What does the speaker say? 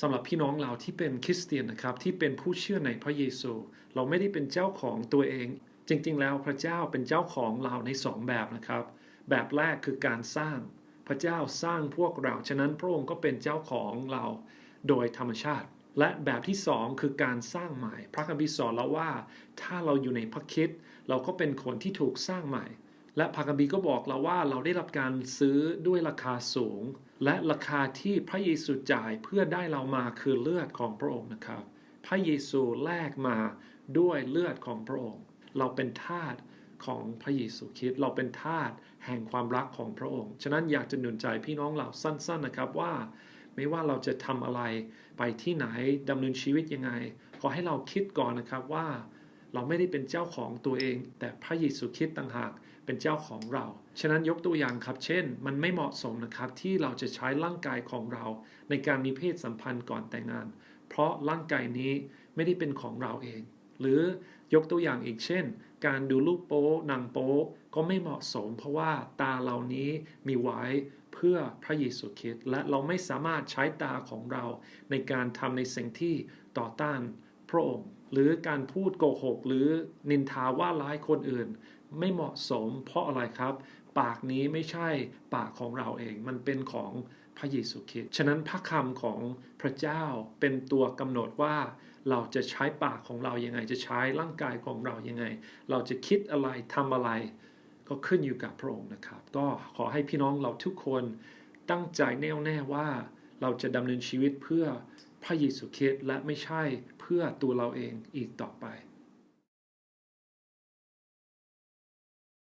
สำหรับพี่น้องเราที่เป็นคริสเตียนนะครับที่เป็นผู้เชื่อในพระเยซู เราไม่ได้เป็นเจ้าของตัวเอง จริงๆ แล้วพระเจ้าเป็นเจ้าของเราในสองแบบนะครับ แบบแรกคือการสร้างพระเจ้าสร้างพวกเรา ฉะนั้นพระองค์ก็เป็นเจ้าของเราโดยธรรมชาติ และแบบที่สองคือการสร้างใหม่ พระคัมภีร์สอนเราว่า ถ้าเราอยู่ในพระคิดเราก็เป็นคนที่ถูกสร้างใหม่ และพระคัมภีก็บอกเราว่าเราได้รับการซื้อด้วยราคาสูง และราคาที่พระเยซูจ่ายเพื่อได้เรามาคือเลือดของพระองค์นะครับ พระเยซูแลกมาด้วยเลือดของพระองค์ เราเป็นทาสของพระเยซูคริสต์เราเป็นทาสแห่งความรักของพระองค์ ฉะนั้นอยากจะหนุนใจพี่น้องเราสั้น ๆนะครับว่า ไม่ว่าเราจะทำอะไรไปที่ไหนดำเนินชีวิตยังไง ขอให้เราคิดก่อนนะครับว่า เราไม่ได้เป็นเจ้าของตัวเอง แต่พระเยซูคริสต์ต่างหากเป็นเจ้าของเรา ฉะนั้นยกตัวอย่างครับ เช่น มันไม่เหมาะสมนะครับที่เราจะใช้ร่างกายของเรา ในการมีเพศสัมพันธ์ก่อนแต่งงาน เพราะร่างกายนี้ไม่ได้เป็นของเราเอง หรือยกตัวอย่างอีกเช่น การดูรูปโป๊นังโป๊ก็ไม่เหมาะสม เพราะว่าตาเหล่านี้มีไว้เพื่อพระเยซูคริสต์และเราไม่สามารถใช้ตาของเรา ในการทำในสิ่งที่ต่อต้าน พระองค์ หรือการพูดโกหก หรือนินทาว่าร้ายคนอื่น ไม่เหมาะสม เพราะอะไรครับ ปากนี้ไม่ใช่ปากของเราเอง มันเป็นของพระเยซูคริสต์ฉะนั้นพระคำของพระเจ้าเป็นตัวกำหนดว่าเราจะใช้ปากของเรายังไง จะใช้ร่างกายของเรายังไง เราจะคิดอะไรทำอะไร ก็ขึ้นอยู่กับพระองค์นะครับ ก็ขอให้พี่น้องเราทุกคนตั้งใจแน่วแน่ว่าเราจะดำเนินชีวิตเพื่อ พระเยซูคริสต์และไม่ใช่เพื่อตัวเราเองอีกต่อไป